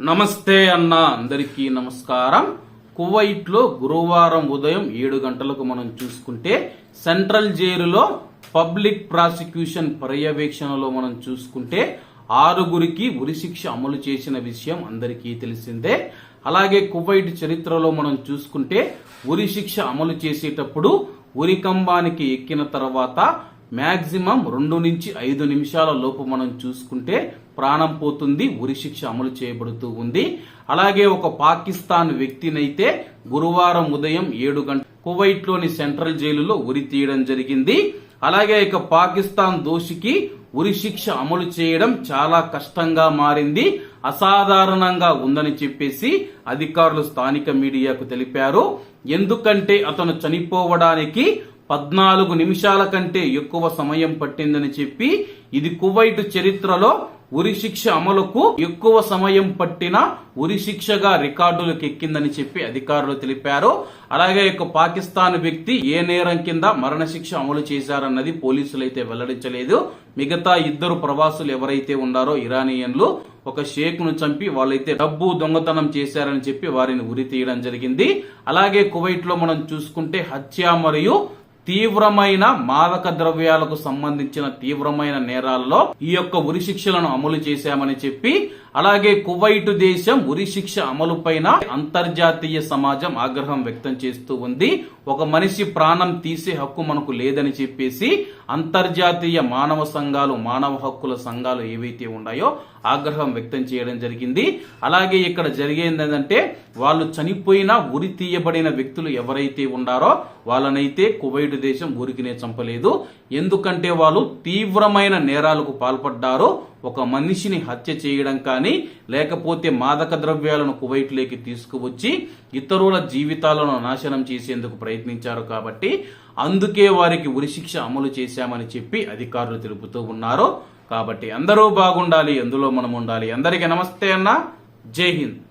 నమస్తే అన్న అందరికీ నమస్కారం. కువైట్లో గురువారం ఉదయం ఏడు గంటలకు మనం చూసుకుంటే సెంట్రల్ జైలులో పబ్లిక్ ప్రాసిక్యూషన్ పర్యవేక్షణలో మనం చూసుకుంటే ఆరుగురికి ఉరిశిక్ష అమలు చేసిన విషయం అందరికీ తెలిసిందే. అలాగే కువైట్ చరిత్రలో మనం చూసుకుంటే ఉరిశిక్ష అమలు చేసేటప్పుడు ఉరికంబానికి ఎక్కిన తర్వాత మ్యాక్సిమం రెండు నుంచి ఐదు నిమిషాల లోపు మనం చూసుకుంటే ప్రాణం పోతుంది ఉరిశిక్ష అమలు చేయబడుతూ ఉంది. అలాగే ఒక పాకిస్తాన్ వ్యక్తినైతే గురువారం ఉదయం ఏడు గంట కువైట్లోని సెంట్రల్ జైలులో ఉరి తీయడం జరిగింది. అలాగే ఇక పాకిస్తాన్ దోషికి ఉరిశిక్ష అమలు చేయడం చాలా కష్టంగా మారింది. అసాధారణంగా ఉందని చెప్పేసి అధికారులు స్థానిక మీడియాకు తెలిపారు. ఎందుకంటే అతను చనిపోవడానికి పద్నాలుగు నిమిషాల కంటే ఎక్కువ సమయం పట్టిందని చెప్పి ఇది కువైట్ చరిత్రలో ఉరిశిక్ష అమలుకు ఎక్కువ సమయం పట్టిన ఉరిశిక్షగా రికార్డులకు ఎక్కిందని చెప్పి అధికారులు తెలిపారు. అలాగే ఒక పాకిస్తాన్ వ్యక్తి ఏ నేరం కింద మరణశిక్ష అమలు చేశారన్నది పోలీసులు అయితే వెల్లడించలేదు. మిగతా ఇద్దరు ప్రవాసులు ఎవరైతే ఉన్నారో ఇరానియన్లు ఒక షేక్ను చంపి వాళ్ళైతే డబ్బు దొంగతనం చేశారని చెప్పి వారిని ఉరి తీయడం జరిగింది. అలాగే కువైట్లో మనం చూసుకుంటే హత్య మరియు తీవ్రమైన మాదక ద్రవ్యాలకు సంబంధించిన తీవ్రమైన నేరాల్లో ఈ యొక్క ఉరి శిక్షలను అమలు చేశామని చెప్పి అలాగే కువైట్ దేశం ఉరి శిక్ష అమలుపైన అంతర్జాతీయ సమాజం ఆగ్రహం వ్యక్తం చేస్తూ ఉంది. ఒక మనిషి ప్రాణం తీసే హక్కు మనకు లేదని చెప్పేసి అంతర్జాతీయ మానవ సంఘాలు మానవ హక్కుల సంఘాలు ఏవైతే ఉన్నాయో ఆగ్రహం వ్యక్తం చేయడం జరిగింది. అలాగే ఇక్కడ జరిగేది ఏంటంటే వాళ్ళు చనిపోయిన ఉరి తీయబడిన వ్యక్తులు ఎవరైతే ఉన్నారో వాళ్ళనైతే కువైట్ దేశం ఊరికినే చంపలేదు. ఎందుకంటే వాళ్ళు తీవ్రమైన నేరాలకు పాల్పడ్డారు. ఒక మనిషిని హత్య చేయడం కానీ లేకపోతే మాదక ద్రవ్యాలను కువైట్లోకి తీసుకువచ్చి ఇతరుల జీవితాలను నాశనం చేసేందుకు ప్రయత్నించారు కాబట్టి అందుకే వారికి ఉరిశిక్ష అమలు చేశామని చెప్పి అధికారులు తెలుపుతూ ఉన్నారు. కాబట్టి అందరూ బాగుండాలి ఎందులో మనం ఉండాలి. అందరికీ నమస్తే అన్న. జై హింద్.